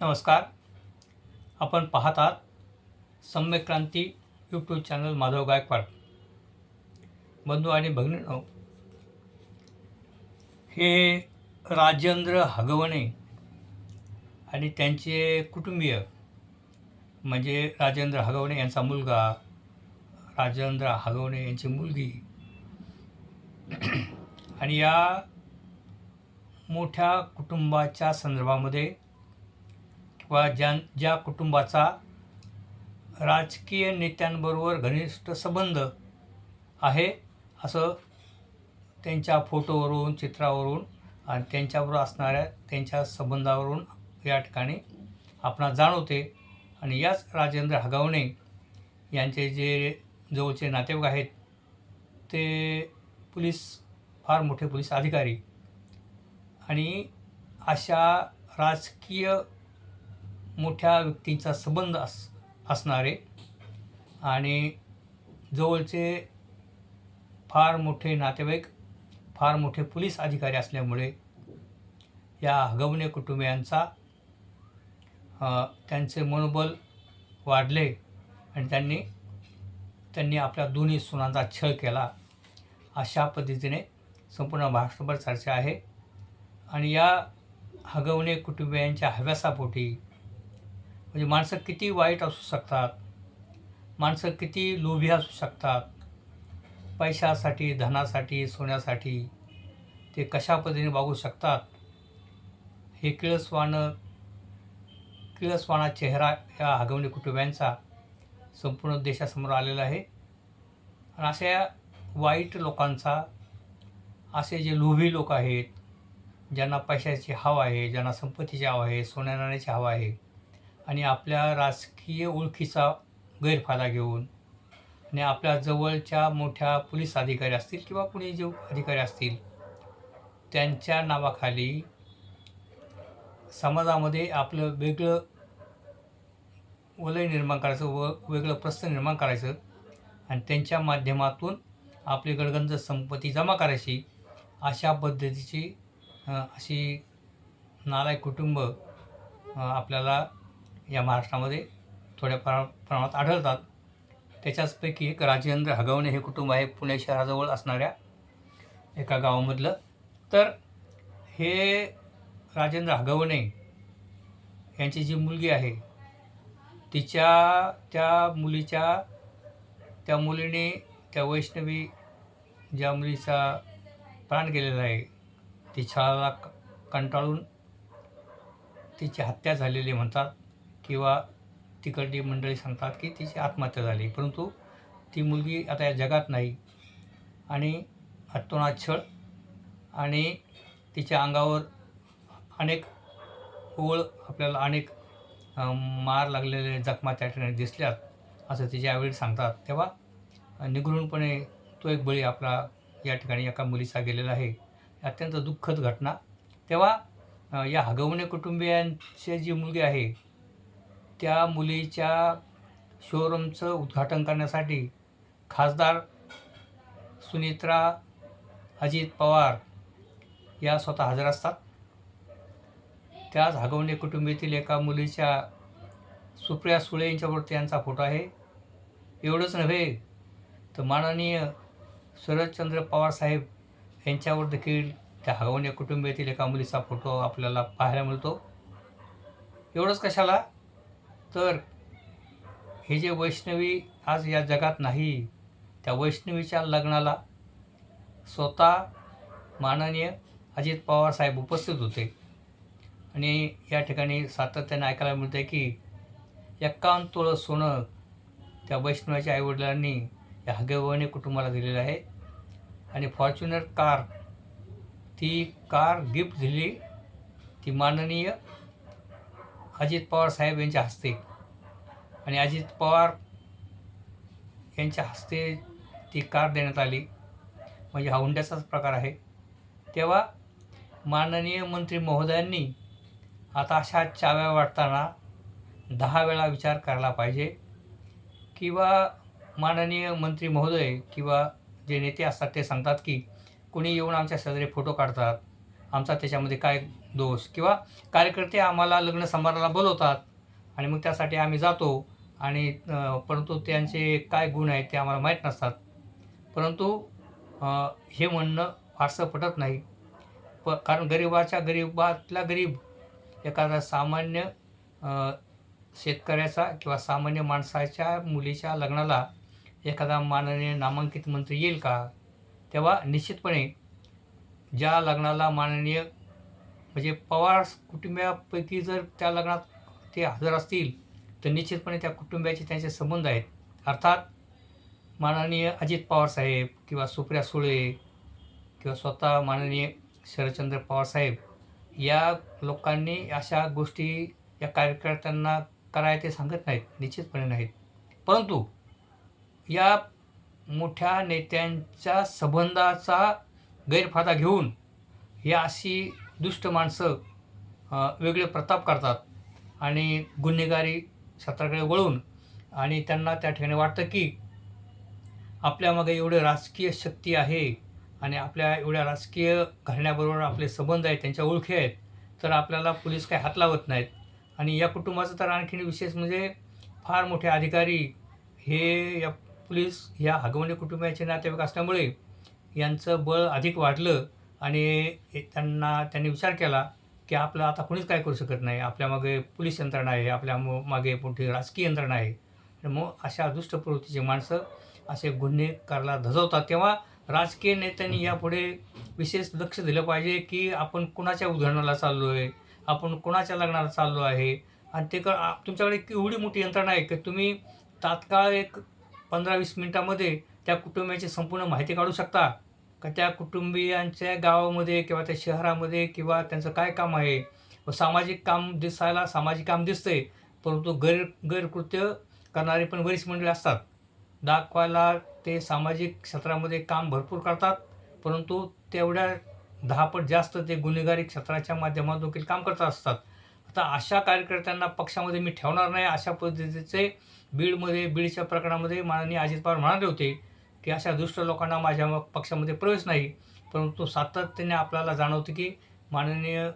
नमस्कार. आपण पाहत आहात सम्यक क्रांती यूट्यूब चॅनल माधव गायकवाड. बंधू आणि भगिनीनो हे राजेंद्र हगवणे आणि त्यांचे कुटुंबीय म्हणजे राजेंद्र हगवणे यांचा मुलगा राजेंद्र हगवणे यांची मुलगी आणि या मोठ्या कुटुंबाच्या संदर्भामध्ये किंवा ज्यां ज्या कुटुंबाचा राजकीय नेत्यांबरोबर घनिष्ठ संबंध आहे असं त्यांच्या फोटोवरून चित्रावरून आणि त्यांच्याबरोबर असणाऱ्या त्यांच्या संबंधावरून या ठिकाणी आपणास जाणवते. आणि याच राजेंद्र हगावणे यांचे जे जवळचे नातेवाईक आहेत ते पोलीस फार मोठे पोलीस अधिकारी. आणि अशा राजकीय मोठ्या व्यक्तींचा संबंध अस असणारे आणि जवळचे फार मोठे नातेवाईक फार मोठे पोलीस अधिकारी असल्यामुळे या हगवणे कुटुंबियांचा त्यांचे मनोबल वाढले आणि त्यांनी त्यांनी आपल्या दोन्ही सुनांचा छळ केला. अशा पद्धतीने संपूर्ण महाराष्ट्रभर चर्चा आहे. आणि या हगवणे कुटुंबियांच्या हव्यासापोटी म्हणजे माणसं किती वाईट असू शकतात माणसं किती लोभी असू शकतात पैशासाठी धनासाठी सोन्यासाठी ते कशा पद्धतीने वागू शकतात हे किळसवानं किळसवाणा चेहरा या हगवणे कुटुंबियांचा संपूर्ण देशासमोर आलेला आहे. आणि अशा वाईट लोकांचा असे जे लोभी लोक आहेत ज्यांना पैशाची हवा आहे ज्यांना संपत्तीची हवा आहे सोन्या नाण्याची हवा आहे आणि आपल्या राजकीय ओळखीचा गैरफायदा घेऊन आणि आपल्या जवळच्या मोठ्या पोलीस अधिकारी असतील किंवा कुणी जे अधिकारी असतील त्यांच्या नावाखाली समाजामध्ये आपलं वेगळं वलय निर्माण करायचं व वेगळं प्रश्न निर्माण करायचं आणि त्यांच्या माध्यमातून आपली गडगंज संपत्ती जमा करायची अशा पद्धतीची अशी नालायक कुटुंब आपल्याला या महाराष्ट्रामध्ये थोड्या प्रमा प्रमाणात आढळतात. त्याच्याचपैकी एक राजेंद्र हगवणे हे कुटुंब आहे. पुणे शहराजवळ असणाऱ्या एका गावामधलं. तर हे राजेंद्र हगवणे यांची जी मुलगी आहे तिच्या त्या मुलीच्या त्या मुलीने त्या वैष्णवी ज्या मुलीचा प्राण गेलेला आहे ती छळाला क- कंटाळून तिची हत्या झालेली म्हणतात. किंवा तिकडली मंडळी सांगतात की तिची आत्महत्या झाली. परंतु ती मुलगी आता या जगात नाही. आणि अतोनात छळ आणि तिच्या अंगावर अनेक ओळ आपल्याला अनेक मार लागलेले जखमा त्या ठिकाणी दिसल्यात असं तिचे आईवडील सांगतात तेव्हा निगृणपणे तो एक बळी आपला या ठिकाणी एका मुलीचा गेलेला आहे. अत्यंत दुःखद घटना. तेव्हा या हगवणे कुटुंबियांची जी मुलगी आहे त्या मुलीच्या शोरूमचं उद्घाटन करण्यासाठी खासदार सुनित्रा अजित पवार या स्वतः हजर असतात. त्याच हागवणे कुटुंबातील एका मुलीच्या सुप्रिया सुळे यांच्यावरती यांचा फोटो आहे. एवढंच नव्हे तर माननीय शरदचंद्र पवार साहेब यांच्यावर देखील त्या हगवण्या कुटुंबातील एका मुलीचा फोटो आपल्याला पाहायला मिळतो. एवढंच कशाला? तर हे जे वैष्णवी आज या जगात नाही त्या वैष्णवीच्या लग्नाला स्वतः माननीय अजित पवार साहेब उपस्थित होते. आणि या ठिकाणी सातत्याने ऐकायला मिळतं आहे की एक्कावन्न तोळं सोनं त्या वैष्णवाच्या आईवडिलांनी या हगवणे कुटुंबाला दिलेलं आहे. आणि फॉर्च्युनर कार ती कार गिफ्ट दिली ती माननीय अजित पवार साहेब यांच्या हस्ते. आणि अजित पवार यांच्या हस्ते ती कार देण्यात आली. म्हणजे हा हुंड्याचाच प्रकार आहे. तेव्हा माननीय मंत्री महोदयांनी आता अशा चाव्या वाटताना दहा वेळा विचार करायला पाहिजे. किंवा माननीय मंत्री महोदय किंवा जे नेते असतात ते सांगतात की कुणी येऊन आमच्या शेजारी फोटो काढतात. आमचा त्याच्यामध्ये काय दोष किंवा कार्यकर्ते आम्हाला लग्न समारंभाला बोलवतात आणि मग त्यासाठी आम्ही जातो आणि परंतु त्यांचे काय गुण आहेत ते आम्हाला माहीत नसतात. परंतु हे म्हणणं फारसं पटत नाही. प कारण गरिबाच्या गरिबातला गरीब एखादा सामान्य शेतकऱ्याचा किंवा सामान्य माणसाच्या मुलीच्या लग्नाला एखादा माननीय नामांकित मंत्री येईल का? तेव्हा निश्चितपणे ज्या लग्नाला माननीय म्हणजे पवार कुटुंबियापैकी जर त्या लग्नात ते हजर असतील तर निश्चितपणे त्या कुटुंबियाचे त्यांचे संबंध आहेत. अर्थात माननीय अजित पवार साहेब किंवा सुप्रिया सुळे किंवा स्वतः माननीय शरदचंद्र पवार साहेब या लोकांनी अशा गोष्टी या कार्यकर्त्यांना कराय ते सांगत नाहीत निश्चितपणे नाहीत. परंतु या मोठ्या नेत्यांच्या संबंधाचा गैरफायदा घेऊन या अशी दुष्ट माणसं वेगळे प्रताप करतात आणि गुन्हेगारी क्षेत्राकडे वळून आणि त्यांना त्या ठिकाणी वाटतं की आपल्यामागे एवढे राजकीय शक्ती आहे आणि आपल्या एवढ्या राजकीय घराण्याबरोबर आपले संबंध आहेत त्यांच्या ओळखी आहेत तर आपल्याला पोलीस काही हात लावत नाहीत. आणि या कुटुंबाचं तर आणखीन विशेष म्हणजे फार मोठे अधिकारी हे या पोलीस या हगवणे कुटुंबाचे नातेवाईक असल्यामुळे यांचं बळ अधिक वाढलं आणि हे त्यांना त्यांनी विचार केला की आपलं आता कोणीच काय करू शकत नाही. आपल्यामागे पोलीस यंत्रणा आहे आपल्या मागे मोठी राजकीय यंत्रणा आहे. आणि मग अशा दुष्ट प्रवृत्तीची माणसं असे गुन्हे करायला धजवतात. तेव्हा राजकीय नेत्यांनी यापुढे विशेष लक्ष दिलं पाहिजे की आपण कुणाच्या उदाहरणाला चाललो आहे आपण कुणाच्या लग्नाला चाललो आहे? आणि ते क तुमच्याकडे एवढी मोठी यंत्रणा आहे की तुम्ही तात्काळ एक पंधरा वीस मिनटामध्ये त्या कुटुंबियाची संपूर्ण माहिती काढू शकता. का त्या कुटुंबियांच्या गावामध्ये किंवा त्या शहरामध्ये किंवा त्यांचं काय काम आहे? व सामाजिक काम दिसायला सामाजिक काम दिसतंय परंतु गैर गैरकृत्य करणारे पण बरीच मंडळी असतात. दाखवायला ते सामाजिक क्षेत्रामध्ये काम भरपूर करतात परंतु तेवढ्या दहापट जास्त ते गुन्हेगारी क्षेत्राच्या माध्यमातून देखील काम करत असतात. आता अशा कार्यकर्त्यांना पक्षामध्ये मी ठेवणार नाही. अशा पद्धतीचे बीडमध्ये बीडच्या प्रकरणामध्ये माननीय अजित पवार म्हणाले होते की अशा दुष्ट लोकांना माझ्या पक्षामध्ये प्रवेश नाही. परंतु सातत्याने आपल्याला जाणवते की माननीय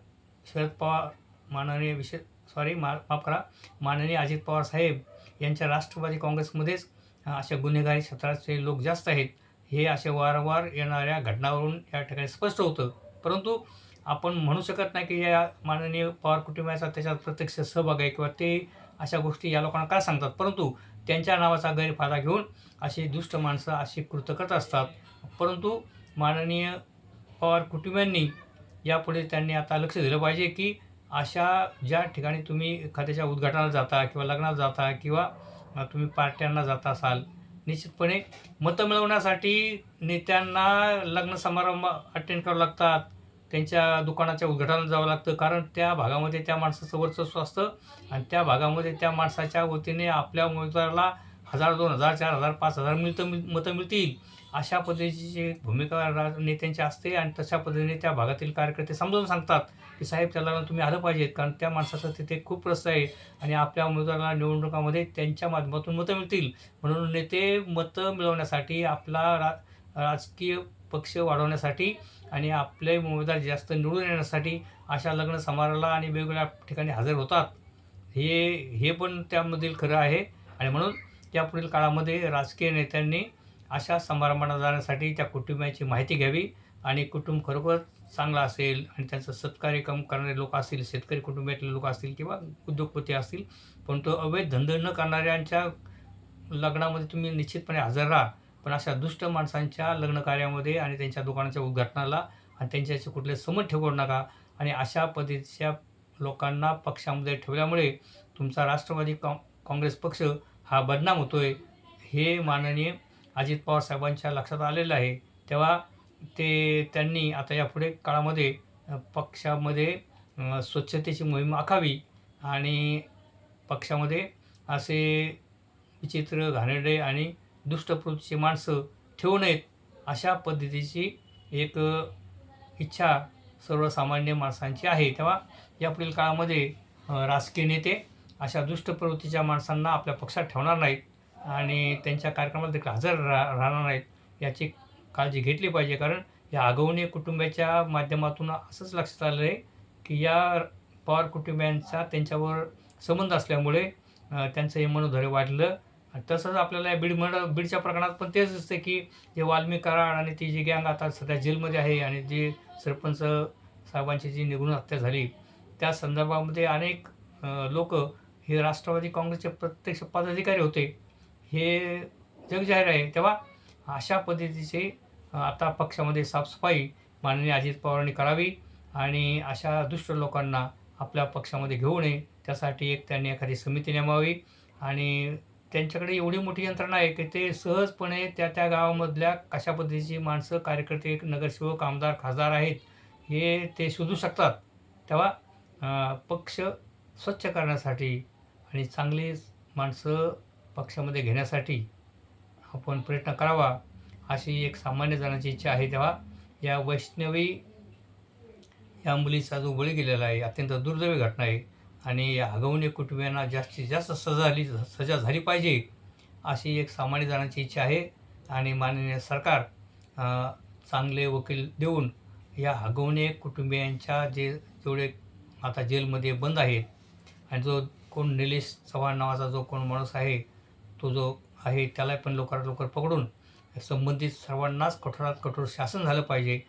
शरद पवार माननीय विशेष सॉरी मा माफ करा माननीय अजित पवार साहेब यांच्या राष्ट्रवादी काँग्रेसमध्येच अशा गुन्हेगारी क्षेत्राचे लोक जास्त आहेत. हे असे वारंवार येणाऱ्या घटनावरून या ठिकाणी स्पष्ट होतं. परंतु आपण म्हणू शकत नाही की या माननीय पवार कुटुंबाचा त्याच्यात प्रत्यक्ष सहभाग आहे किंवा ते अशा गोष्टी या लोकांना काय सांगतात? परंतु त्यांच्या नावाचा गैरफायदा घेऊन अशी दुष्ट माणसं अशी कृत्य करत असतात. परंतु माननीय पवार कुटुंबियांनी यापुढे त्यांनी आता लक्ष दिलं पाहिजे की अशा ज्या ठिकाणी तुम्ही एखाद्याच्या उद्घाटनाला जाता किंवा लग्नाला जाता किंवा तुम्ही पार्ट्यांना जात असाल निश्चितपणे मतं मिळवण्यासाठी नेत्यांना लग्न समारंभ अटेंड करावं लागतात. त्यांच्या दुकानाच्या उद्घाटनाला जावं लागतं. कारण त्या भागामध्ये त्या माणसाचं वर्चस्व असतं आणि त्या भागामध्ये त्या माणसाच्या वतीने आपल्या उमेदवाराला हजार दोन हजार चार हजार पाच हजार मिळतं मिळ मतं मिळतील अशा पद्धतीची भूमिका रा नेत्यांची असते आणि तशा पद्धतीने त्या भागातील कार्यकर्ते समजावून सांगतात की साहेब त्याला तुम्ही आलं पाहिजेत कारण त्या माणसाचं तिथे खूप रस आहे आणि आपल्या उमेदवाराला निवडणुकामध्ये त्यांच्या माध्यमातून मतं मिळतील. म्हणून नेते मतं मिळवण्यासाठी आपला रा राजकीय पक्ष वाढवण्यासाठी आणि आपले उमेदवार जास्त निवडून येण्यासाठी अशा लग्न समारंभाला आणि वेगवेगळ्या ठिकाणी हजर होतात. हे हे पण त्यामधील खरं आहे. आणि म्हणून त्या पुढील काळामध्ये राजकीय नेत्यांनी अशा समारंभाला जाण्यासाठी त्या कुटुंबाची माहिती घ्यावी आणि कुटुंब खरोखर चांगला असेल आणि त्यांचं सत्कार्य कम करणारे लोक असतील शेतकरी कुटुंबातले लोक असतील किंवा उद्योगपती असतील पण तो अवैध धंदे न करणाऱ्यांच्या लग्नामध्ये तुम्ही निश्चितपणे हजर राहा. पण अशा दुष्ट माणसांच्या लग्न कार्यामध्ये आणि त्यांच्या दुकानाच्या उद्घाटनाला आणि त्यांच्याशी कुठले समज ठेवू नका आणि अशा पद्धतीच्या लोकांना पक्षामध्ये ठेवल्यामुळे तुमचा राष्ट्रवादी काँ काँग्रेस पक्ष हा बदनाम होतो आहे हे माननीय अजित पवार साहेबांच्या लक्षात आलेलं आहे. तेव्हा ते त्यांनी आता यापुढे काळामध्ये पक्षामध्ये स्वच्छतेची मोहीम आखावी आणि पक्षामध्ये असे विचित्र घाणेरडे आणि दुष्ट प्रवृत्तीची माणसं ठेवू नयेत अशा पद्धतीची एक इच्छा सर्वसामान्य माणसांची आहे. तेव्हा यापुढील काळामध्ये राजकीय नेते अशा दुष्ट प्रवृत्तीच्या माणसांना आपल्या पक्षात ठेवणार नाहीत आणि त्यांच्या कार्यक्रमात देखील हजर रा राहणार नाहीत याची काळजी घेतली पाहिजे. कारण या आगवणे कुटुंबाच्या माध्यमातून असंच लक्षात आलं आहे की या पवार कुटुंबियांचा त्यांच्यावर संबंध असल्यामुळे त्यांचं हे मनोधैर्य वाढलं आणि तसंच आपल्याला बीड मड बीडच्या प्रकरणात पण तेच दिसतं की जे वाल्मिक कराड आणि ती जी गँग आता सध्या जेलमध्ये आहे आणि जे सरपंच साहेबांची जी निघून हत्या झाली त्या संदर्भामध्ये अनेक लोक हे राष्ट्रवादी काँग्रेसचे प्रत्यक्ष पदाधिकारी होते. हे जगजाहीर आहे. तेव्हा अशा पद्धतीचे आता पक्षामध्ये साफसफाई माननीय अजित पवारांनी करावी आणि अशा दुष्ट लोकांना आपल्या पक्षामध्ये घेऊ नये. त्यासाठी एक त्यांनी एखादी समिती नेमावी आणि त्यांच्याकडे एवढी मोठी यंत्रणा आहे की ते सहजपणे त्या त्या गावामधल्या कशा पद्धतीची माणसं कार्यकर्ते नगरसेवक आमदार खासदार आहेत हे ते शोधू शकतात. तेव्हा पक्ष स्वच्छ करण्यासाठी आणि चांगली माणसं पक्षामध्ये घेण्यासाठी आपण प्रयत्न करावा अशी एक सामान्य जणांची इच्छा आहे. तेव्हा या वैष्णवी या मुलीचा जो बळी गेलेला आहे अत्यंत दुर्दैवी घटना आहे. आणि या हगवणे कुटुंबियांना जास्तीत जास्त सजा झाली सजा झाली पाहिजे अशी एक सामान्य जणांची इच्छा आहे. आणि माननीय सरकार चांगले वकील देऊन या हगवणे कुटुंबियांच्या जे जेवढे आता जेलमध्ये बंद आहेत आणि जो कोण निलेश चव्हाण नावाचा जो कोण माणूस आहे तो जो आहे त्याला पण लवकरात लवकर पकडून संबंधित सर्वांनाच कठोरात कठोर शासन झालं पाहिजे.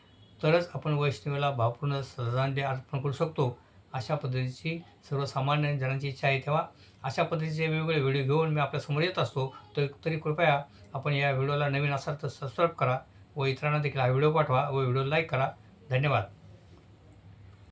तरच आपण वैष्णवीला भावपूर्ण श्रद्धांजली अर्पण करू शकतो. अशा पद्धतीची सर्वसामान्य जणांची इच्छा आहे तेव्हा अशा पद्धतीचे वेगवेगळे व्हिडिओ घेऊन मी आपल्यासमोर येत असतो. तर तरी कृपया आपण या व्हिडिओला नवीन असाल तर सबस्क्राईब करा व इतरांना देखील हा व्हिडिओ पाठवा व व्हिडिओ लाईक करा. धन्यवाद.